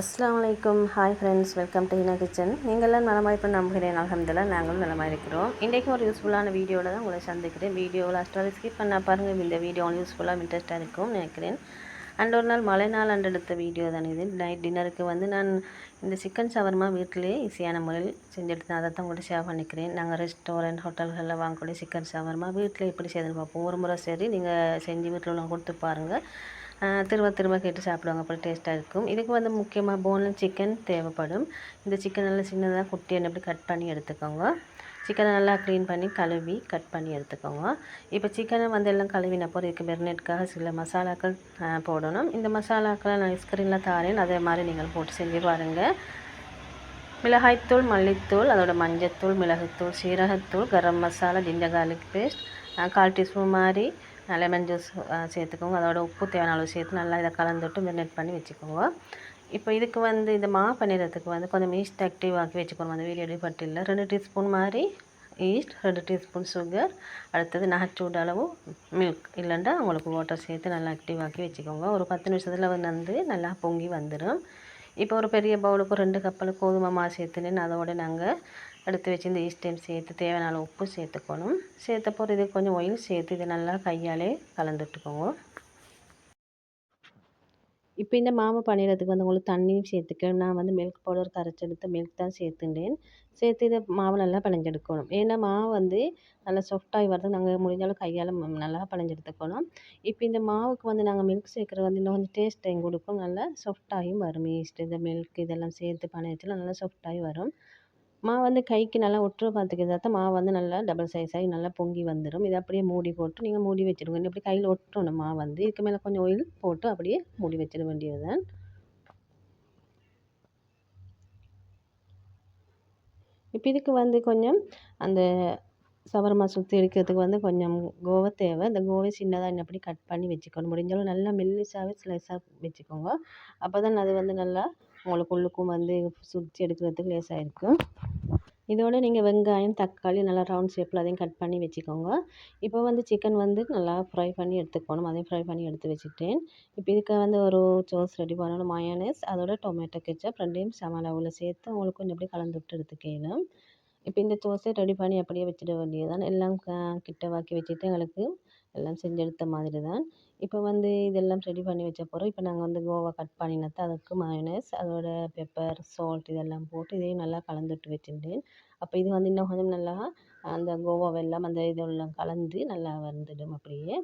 அஸ்லாம் வலைக்கும் hi friends welcome to Hina kitchen நீங்கள்லாம் நலமாக இப்போ நம்புகிறேன். அலமதுல்லாம் நாங்களும் நலமாக இருக்கிறோம் இன்றைக்கும் ஒரு யூஸ்ஃபுல்லான வீடியோவில் தான் உங்களை சந்திக்கிறேன். வீடியோவில் லாஸ்ட்டாக ஸ்கிப் பண்ணால் பாருங்கள் இந்த வீடியோ யூஸ்ஃபுல்லாக இன்ட்ரெஸ்ட்டாக இருக்கும் நினைக்கிறேன். அண்ட் ஒரு நாள் மழை நாள் அண்ட் எடுத்த வீடியோ தான் இது. நைட் டின்னருக்கு வந்து நான் இந்த சிக்கன் சவர்மா வீட்டிலே ஈஸியான முறையில் செஞ்செடுத்தேன் அதை தான் உங்கள்கிட்ட ஷேர் பண்ணிக்கிறேன். நாங்கள் ரெஸ்டாரண்ட் ஹோட்டல்களில் வாங்கக்கூடிய சிக்கன் சவர்மா வீட்டில் எப்படி செய்யுதுன்னு பார்ப்போம். ஒரு முறை சரி நீங்கள் செஞ்சு வீட்டில் உள்ள கொடுத்து பாருங்கள் திரும்ப திரும்ப கேட்டு சாப்பிடுவாங்க அப்புறம் டேஸ்ட்டாக இருக்கும். இதுக்கு வந்து முக்கியமாக போன்லெஸ் சிக்கன் தேவைப்படும். இந்த சிக்கன் நல்லா சின்னதாக குட்டி எப்படி கட் பண்ணி எடுத்துக்கோங்க. சிக்கனை நல்லா க்ளீன் பண்ணி கழுவி கட் பண்ணி எடுத்துக்கோங்க. இப்போ சிக்கனை வந்து எல்லாம் கழுவின போகிற இதுக்கு மெரினேட்காக சில மசாலாக்கள் போடணும். இந்த மசாலாக்களை நான் ஸ்க்ரீனில் தாரேன். அதே மாதிரி நீங்கள் போட்டு செஞ்சு பாருங்கள் மிளகாய்த்தூள் மல்லித்தூள் அதோட மஞ்சத்தூள் மிளகுத்தூள் சீரகத்தூள் garam masala ginger garlic paste கால் டீஸ்பூன் மாதிரி லெமன் ஜூஸ் சேர்த்துக்கோங்க. அதோட உப்பு தேவையான அளவு சேர்த்து நல்லா இதை கலந்துட்டு மெரினேட் பண்ணி வச்சுக்கோங்க. இப்போ இதுக்கு வந்து இந்த மா பண்ணிடுறதுக்கு வந்து கொஞ்சம் ஈஸ்ட் ஆக்டிவ் ஆக்கி வச்சுக்கணும் அந்த வீடியோ பட்டியில் ரெண்டு டீஸ்பூன் மாதிரி ஈஸ்ட் ரெண்டு டீஸ்பூன் சுகர் அடுத்தது நகைச்சூடு அளவு மில்க் இல்லைண்டா உங்களுக்கு வாட்டர் சேர்த்து நல்லா ஆக்டிவ் ஆக்கி வச்சுக்கோங்க. ஒரு பத்து நிமிஷத்தில் வந்து நல்லா பொங்கி வந்துடும் இப்போ ஒரு பெரிய பவுலுக்கு ரெண்டு கப்பல் கோதுமை மா சேர்த்துன்னு அதோட நாங்கள் எடுத்து வச்சு இந்த சேர்த்து தேவையான உப்பு சேர்த்துக்கணும். சேர்த்த போகிற இது கொஞ்சம் ஒயில் சேர்த்து இதை நல்லா கையாலே கலந்துட்டுக்கோங்க. இப்போ இந்த மாவு பண்ணிடுறதுக்கு வந்து உங்களுக்கு தண்ணியும் சேர்த்துக்கணும் நான் வந்து மில்க் பவுடர் கரைச்செடுத்த மில்க் தான் சேர்த்துட்டேன் சேர்த்து இதை மாவு நல்லா பிணைஞ்செடுக்கணும். ஏன்னா மாவு வந்து நல்லா சாஃப்டாகி வரது நாங்கள் முடிஞ்சாலும் கையால் நல்லா பிணைஞ்செடுத்துக்கணும். இப்போ இந்த மாவுக்கு வந்து நாங்கள் மில்க் சேர்க்குறது வந்து இன்னும் கொஞ்சம் டேஸ்ட் கொடுக்கும். நல்லா சாஃப்டாகியும் வரும். ஈஸ்ட் இந்த மில்க் இதெல்லாம் சேர்த்து பனையத்தில் நல்லா சாஃப்டாகி வரும். மாவு வந்து கைக்கு நல்லா ஒட்டுற பார்த்துக்கிறது தான் மாவு வந்து நல்லா டபுள் சைஸ் ஆகி நல்லா பொங்கி வந்துடும் இதை அப்படியே மூடி போட்டு நீங்கள் மூடி வச்சுடுங்க இப்படி கையில் ஒட்டணும் மாவு வந்து. இதுக்கு மேலே கொஞ்சம் ஆயில் போட்டு அப்படியே மூடி வச்சிட வேண்டியது தான் இப்போ இதுக்கு வந்து கொஞ்சம் அந்த சவரமாக சுற்றி எடுக்கிறதுக்கு வந்து கொஞ்சம் கோவை தேவை. இந்த கோவை சின்னதாக அப்படி கட் பண்ணி வச்சுக்கணும். முடிஞ்சாலும் நல்லா மெல்லிசாகவே ஸ்லைஸாக வச்சுக்கோங்க. அப்போ தான் அது வந்து நல்லா உங்களுக்கு உள்ளுக்கும் வந்து சுற்றி எடுக்கிறதுக்கு லேசாக இருக்கும். இதோட நீங்கள் வெங்காயம் தக்காளி நல்லா ரவுண்ட் ஷேப்பில் அதையும் கட் பண்ணி வச்சுக்கோங்க. இப்போ வந்து சிக்கன் வந்து நல்லா ஃப்ரை பண்ணி எடுத்துக்கணும். அதையும் ஃப்ரை பண்ணி எடுத்து வச்சுட்டேன் இப்போ இதுக்கு வந்து ஒரு சோஸ் ரெடி பண்ணணும். மயோனஸ் அதோட டொமேட்டோ கெச்சப் ரெண்டையும் சம அளவில் சேர்த்து உங்களுக்கு கொஞ்சம் அப்படியே கலந்து விட்டு எடுத்துக்கணும். இப்போ இந்த தோசை ரெடி பண்ணி அப்படியே வச்சிட வேண்டியதுதான். எல்லாம் கிட்ட வாக்கி வச்சுட்டு எங்களுக்கு எல்லாம் செஞ்சு எடுத்த மாதிரி தான் இப்போ வந்து இதெல்லாம் ரெடி பண்ணி வச்ச பிறகு இப்போ நாங்கள் வந்து கோவா கட் பண்ணினது அதுக்கு மயோனஸ் அதோட பெப்பர் சால்ட் இதெல்லாம் போட்டு இதையும் நல்லா கலந்துட்டு வச்சுருந்தேன். அப்போ இது வந்து இன்னும் கொஞ்சம் நல்லா அந்த கோவாவெல்லாம் அந்த இதெல்லாம் கலந்து நல்லா வந்துடும் அப்படியே.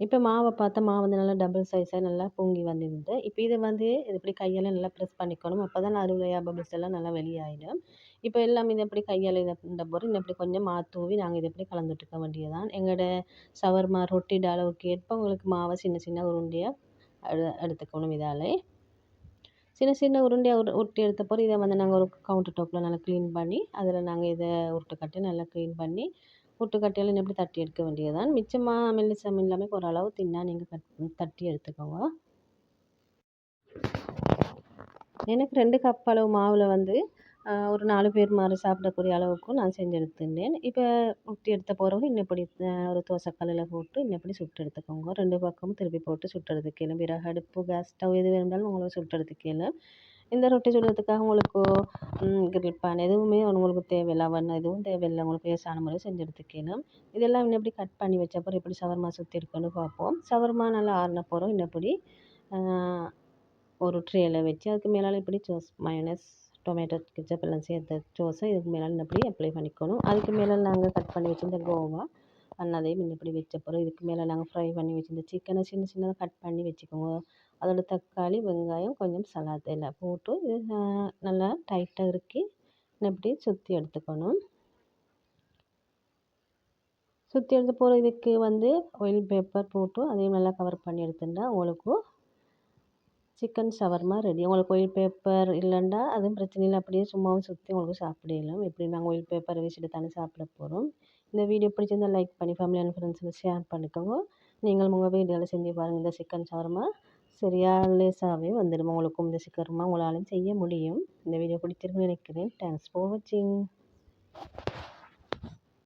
இப்போ மாவை பார்த்தா மாவு வந்து நல்லா டபுள் சைஸாக நல்லா பொங்கி வந்துருந்தது. இப்போ இதை வந்து இது இப்படி கையால் நல்லா ப்ரெஸ் பண்ணிக்கணும். அப்போ தான் நடுவில் பபிள்ஸ் எல்லாம் நல்லா வெளியாகிடும் இப்போ எல்லாம் இதை எப்படி கையால் இதை இந்த பொருள் இப்படி கொஞ்சம் மாற்றூவி நாங்கள் இதை எப்படி கலந்துட்டுக்க வேண்டியதான் எங்களோட சவர்மா ரொட்டிட அளவுக்கு ஏற்ப உங்களுக்கு மாவை சின்ன சின்ன உருண்டையாக எடுத்துக்கணும் இதாலே. சின்ன சின்ன உருண்டையாக உரு உருட்டி எடுத்த பிறகு இதை வந்து நாங்கள் ஒரு கவுண்டர் டாப்பில் நல்லா க்ளீன் பண்ணி அதில் நாங்கள் இதை உருட்டு கட்டி நல்லா க்ளீன் பண்ணி புட்டுக்கட்டையால் இப்படி தட்டி எடுக்க வேண்டியது தான் மிச்சமாக மெல்லிசம் இல்லாமல் ஓரளவு தின்னா நீங்கள் கட் தட்டி எடுத்துக்கோங்க. எனக்கு ரெண்டு கப் அளவு மாவில் வந்து ஒரு நாலு பேர் மாதிரி சாப்பிடக்கூடிய அளவுக்கும் நான் செஞ்சு எடுத்துட்டேன் இப்போ ஊற்றி எடுத்த பிறகு இன்னப்படி ஒரு தோசைக்கல்லில் போட்டு இன்னப்படி சுட்டு எடுத்துக்கோங்க. ரெண்டு பக்கமும் திருப்பி போட்டு சுட்டுறதுக்கு இல்லை பிறகு அடுப்பு கேஸ் ஸ்டவ் எது வேணும்னாலும் உங்களுக்கு சுட்டுறதுக்கு இல்லை இந்த ரொட்டி சுடுறதுக்காக உங்களுக்கு கிரில் பேன் எதுவுமே உங்களுக்கு தேவையில்லை. அவன் எதுவும் தேவையில்லை. உங்களுக்கு லேசான முறையில் செஞ்சு எடுத்துக்கணும். இதெல்லாம் இன்னும் எப்படி கட் பண்ணி வச்ச அப்புறம் எப்படி சவர்மா சுற்றி இருக்குன்னு பார்ப்போம். சவர்மா நல்லா ஆறின பிறகு இன்னப்படி ஒரு ட்ரேயில் வச்சு அதுக்கு மேலால் இப்படி சோஸ் மயோனஸ் டொமேட்டோ கெச்சப் எல்லாம் சேர்த்த சோஸை இதுக்கு மேலே இன்னப்படி அப்ளை பண்ணிக்கணும். அதுக்கு மேலே நாங்கள் கட் பண்ணி வச்சுருந்த கோவா பண்ணதையும் இன்னப்படி வச்ச அப்புறம் இதுக்கு மேலே நாங்கள் ஃப்ரை பண்ணி வச்சுருந்த சிக்கனை சின்ன சின்னதாக கட் பண்ணி வச்சுக்குவோம் அதோட தக்காளி வெங்காயம் கொஞ்சம் சலாத் எல்லாம் போட்டு இது நல்லா டைட்டாக இறுக்கி இப்படி சுற்றி எடுத்துக்கணும். சுற்றி எடுத்து போகிற இதுக்கு வந்து ஒயில் பேப்பர் போட்டு அதையும் நல்லா கவர் பண்ணி எடுத்துட்டா உங்களுக்கு சிக்கன் ஷவர்மா ரெடி உங்களுக்கு ஒயில் பேப்பர் இல்லைண்டா அதுவும் பிரச்சனை இல்லை. அப்படியே சும்மாவும் சுற்றி உங்களுக்கு சாப்பிடலாம். எப்படி நாங்கள் ஒயில் பேப்பர் வச்சுட்டு தானே சாப்பிட போகிறோம் இந்த வீடியோ பிடிச்சிருந்தால் லைக் பண்ணி ஃபேமிலி அண்ட் ஃப்ரெண்ட்ஸுக்கு ஷேர் பண்ணிக்கோங்க. நீங்களும் உங்கள் வீடியோவில் செஞ்சு பாருங்கள் இந்த சிக்கன் ஷவர்மா சரியா லேசாகவே வந்துடும்? உங்களுக்கும் இந்த சீக்கிரமாக உங்களாலும் செய்ய முடியும். இந்த வீடியோ பிடிச்சிருக்குன்னு நினைக்கிறேன். தேங்க்ஸ் ஃபார் வாட்சிங்